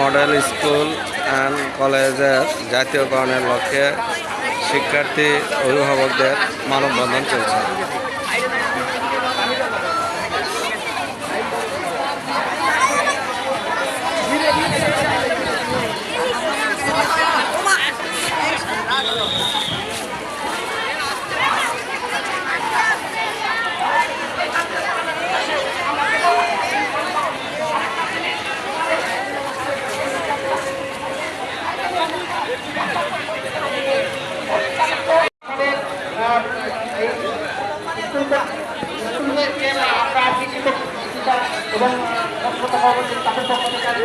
Model school and কলেজের জাতীয়করণের লক্ষ্যে শিক্ষার্থী অভিভাবকদের মানববন্ধন চলছে।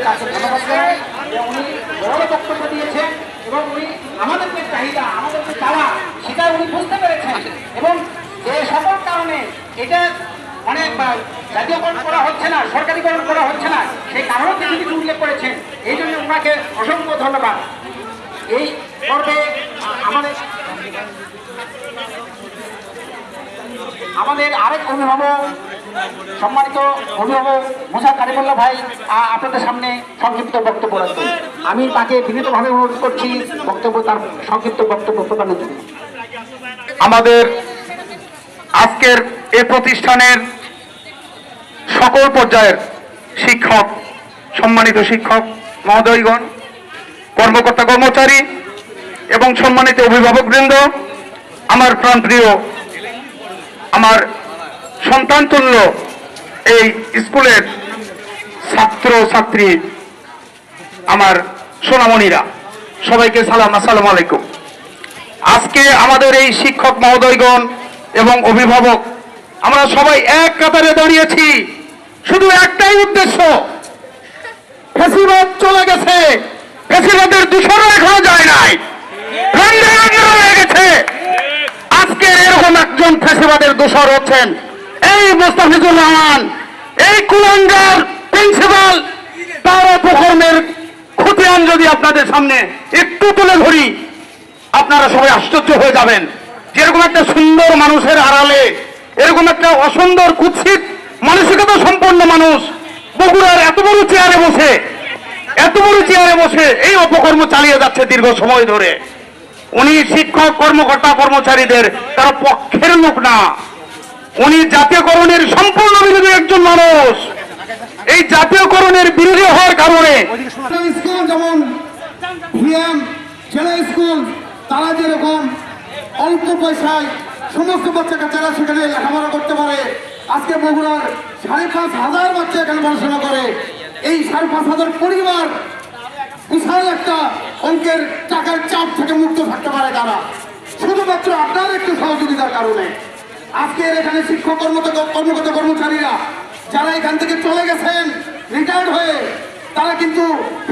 তাকে ধন্যবাদ যে উনি বড় বক্তব্য দিয়েছেন এবং উনি আমাদের যে চাহিদা আমাদের যে চাওয়া সেটা উনি বুঝতে পেরেছেন। এবং যে সকল কারণে এটা অনেক বা, জাতীয়করণ করা হচ্ছে না সরকারিকরণ করা হচ্ছে না সেই কারণও তিনি কিন্তু উল্লেখ করেছেন। এই জন্য ওনাকে অসংখ্য ধন্যবাদ। এই পর্বে আমাদের আমাদের আরেক অভিভাবক সম্মানিত অভিভাবক মুসা কারিমুল্লাহ ভাই আপনাদের সামনে সংক্ষিপ্ত বক্তব্য রাখবেন আমি তাকে বিনীতভাবে অনুরোধ করছি, বক্তব্য তার সংক্ষিপ্ত বক্তব্য প্রদানের জন্য। আমাদের আজকের এ প্রতিষ্ঠানের সকল পর্যায়ের শিক্ষক, সম্মানিত শিক্ষক মহোদয়গণ, কর্মকর্তা কর্মচারী এবং সম্মানিত অভিভাবকবৃন্দ, আমার প্রাণপ্রিয়, আমার সন্তান তুল্য এই স্কুলের ছাত্র, ছাত্রী, আমার সোনামণিরা, সবাইকে সালাম, আসসালামু আলাইকুম। আজকে আমাদের এই শিক্ষক মহোদয়গণ এবং অভিভাবক, আমরা সবাই এক কাতারে দাঁড়িয়েছি। শুধু একটাই উদ্দেশ্য, ফেসিবাদ চলে গেছে। ফেসিবাদের দূষণও এখনও যায় নাই। গেছে আজকে এরকম একজন ফেসিবাদের দোষর হচ্ছেন এত বড় চেয়ারে বসে এই অপকর্ম চালিয়ে যাচ্ছে দীর্ঘ সময় ধরে। উনি শিক্ষক, কর্মকর্তা, কর্মচারীদের তার পক্ষের লোক না। উনি জাতীয়করণের সম্পূর্ণ বিরোধী একজন মানুষ। এই জাতীয়করণের বিরোধী হওয়ার কারণে স্কুল যেমন স্কুল, তারা যেরকম অল্প পয়সায় সমস্ত বাচ্চাকে কাচ্চারা সেখানে লেখাপড়া করতে পারে, আজকে বগুড়ার সাড়ে পাঁচ হাজার বাচ্চা এখানে পড়াশোনা করে। এই সাড়ে পাঁচ হাজার পরিবার বিশাল একটা অঙ্কের টাকার চাপ থেকে মুক্ত থাকতে পারে তারা। শুধুমাত্র আপনার একটু সহযোগিতার কারণে। আজকের এখানে শিক্ষক কর্মকর্তা কর্মচারীরা, যারা এখান থেকে চলে গেছেন রিটায়ার্ড হয়ে, তারা কিন্তু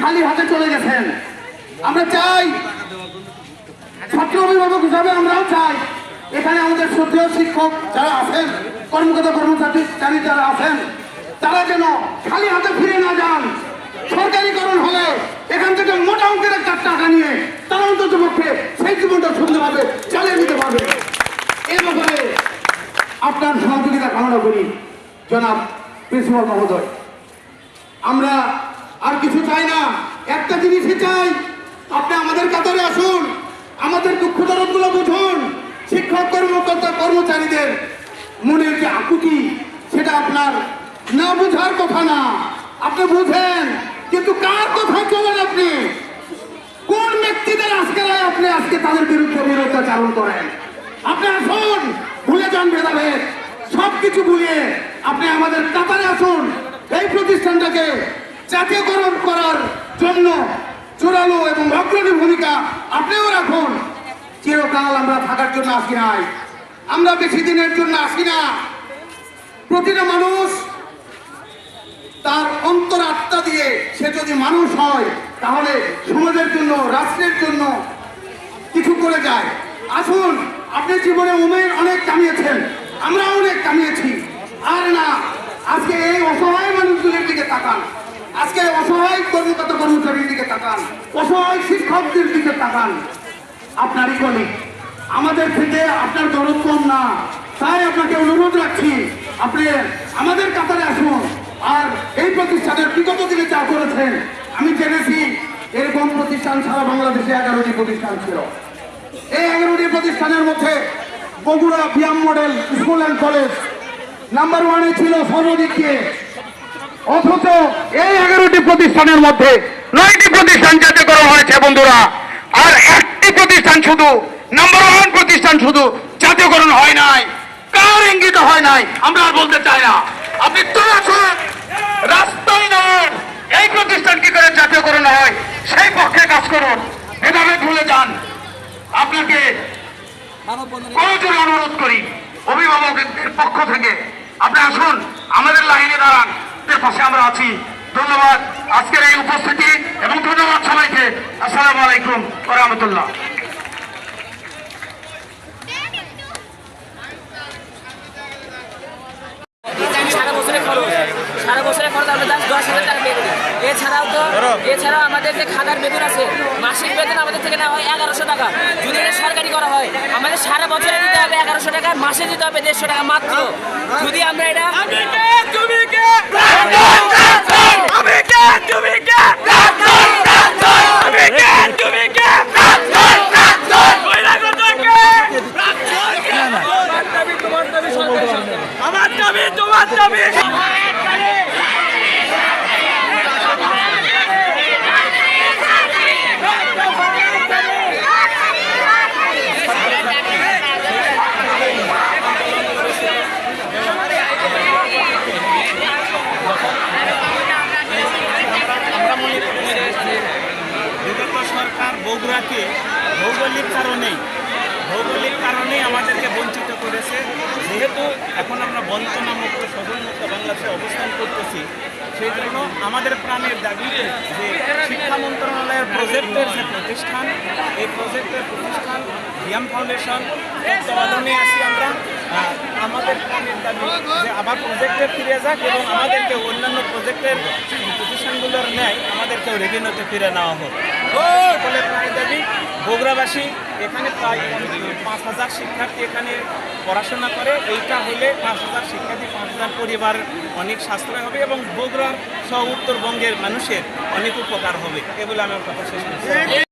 খালি হাতে চলে গেছেন। আমরা চাই, ছাত্র অভিভাবক হিসাবে আমরাও চাই, এখানে আমাদের শ্রদ্ধেয় শিক্ষক যারা আছেন, কর্মকর্তা কর্মচারী চারী যারা আছেন, তারা যেন খালি হাতে ফিরে না যান। সরকারিকরণ হলে এখান থেকে মোটা অঙ্কের একটা টাকা নিয়ে তারা অন্তত পক্ষে সেই জীবনটা সুন্দরভাবে চালিয়ে নিতে পারবে। এ ব্যাপারে আপনার সহযোগিতা কামনা করি, জনাব প্রিন্সিপাল মহোদয়। আমরা আর কিছু চাই না, একটা জিনিসই চাই, আপনি আমাদের কাতারে আসুন, আমাদের দুঃখ দরদগুলো বুঝুন, শিক্ষক কর্মকর্তা কর্মচারীদের মনের যে আকুতি, সেটা আপনার না বুঝার কথা না, আপনি বুঝেন, কিন্তু কার কথা চলেন আপনি? কোন ব্যক্তিদের আজকে আপনি আজকে তাদের বিরুদ্ধে বিরোধাচারণ করেন? আপনি আসুন ভুলে যান ভেদাভেদ। সব কিছু ভুলিয়ে আপনি আমাদের কাতারে আসুন। এই প্রতিষ্ঠানটাকে জাতীয়করণ করার জন্য জোরালো এবং অগ্রণী ভূমিকা আপনিও রাখুন। চিরকাল আমরা থাকার জন্য আসি নাই। আমরা বেশি দিনের জন্য আসি না। প্রতিটা মানুষ তার অন্তর আত্মা দিয়ে সে যদি মানুষ হয়, তাহলে সমাজের জন্য, রাষ্ট্রের জন্য কিছু করে যায়। আসুন। আপনি জীবনে উমের অনেক কামিয়েছেন আমরা অনেক কামিয়েছি। আর না, আজকে এই অসহায় মানুষগুলোর দিকে তাকান। আজকে অসহায় কর্মকর্তা কর্মচারীর দিকে তাকান। অসহায় শিক্ষকদের দিকে তাকান। আপনারই কলিগ আমাদের থেকে আপনার দরদ কম না। তাই আপনাকে অনুরোধ রাখছি, আপনি আমাদের কাতারে আসুন। আর এই প্রতিষ্ঠানের বিগত দিনে যা করেছেন, আমি জেনেছি, এরকম প্রতিষ্ঠান সারা বাংলাদেশে এগারোটি প্রতিষ্ঠান ছিল। এই এগারোটি প্রতিষ্ঠানের মধ্যে Bogura BIAM model school and college number ওয়ানে ছিল সর্বদিক দিয়ে অথচ এই এগারোটি প্রতিষ্ঠানের মধ্যে নয়টি প্রতিষ্ঠান জাতীয়করণ হয়েছে বন্ধুরা। আর একটি প্রতিষ্ঠান শুধু, নাম্বার ওয়ান প্রতিষ্ঠান শুধু জাতীয়করণ হয় নাই, কার ইঙ্গিত হয় নাই, আমরা আর বলতে চাই না। আপনি তো আছেন, রাস্তায় নয় এই প্রতিষ্ঠান কি করে জাতীয়করণ হয়? সেই পক্ষে কাজ করুন, এভাবে ভুলে যান। আপনাকে অনুরোধ করি, অভিভাবকদের পক্ষ থেকে আপনি আসুন, আমাদের লাইনে দাঁড়ান পাশে আমরা আছি। ধন্যবাদ আজকের এই উপস্থিতি এবং ধন্যবাদ সবাইকে। আসসালামু আলাইকুম রহমতুল্লাহ সারা বছরের খরচ সারা বছরের খরচ আমরা জাস্ট দশ হাজার টাকা পে করি এছাড়াও তো এছাড়াও আমাদের যে খাদার বেতন আছে মাসিক বেতন আমাদের থেকে নেওয়া হয় এগারোশো টাকা। যদি এটা সরকারি করা হয় আমাদের সারা বছরে দিতে হবে এগারোশো টাকা মাসে দিতে হবে দেড়শো টাকা মাত্র। যদি আমরা এটা আমার দাবি তোমার দাবি আমরা মনে করি যে বিগত সরকার বগুড়াকে ভৌগোলিক কারণেই, ভৌগোলিক কারণেই আমাদেরকে বঞ্চিত করেছে। যেহেতু এখন আমরা বঞ্চনামুক্ত সদনমুক্ত বাংলাদেশে অবস্থান করতেছি, সেই জন্য আমাদের প্রাণের দাবি যে শিক্ষা মন্ত্রণালয়ের প্রজেক্টের যে প্রতিষ্ঠান, এই প্রজেক্টের প্রতিষ্ঠান ভিয়াম ফাউন্ডেশন তত্ত্বাবধানে আছি আমরা আমাদের প্রাণের দাবি যে আবার প্রজেক্টে ফিরে যাক এবং আমাদেরকে অন্যান্য প্রজেক্টের প্রতিষ্ঠানগুলোর ন্যায় আমাদেরকেও রেভিনিউতে ফিরে নেওয়া হোক। সকলের প্রাণের দাবি, বগুড়াবাসী এখানে প্রায় পাঁচ হাজার শিক্ষার্থী এখানে পড়াশোনা করে। এইটা হলে পাঁচ হাজার শিক্ষার্থী, পাঁচ হাজার পরিবার অনেক সাশ্রয় হবে এবং বগুড়ার সহ উত্তরবঙ্গের মানুষের অনেক উপকার হবে। এগুলো আমি আমার কথা শেষ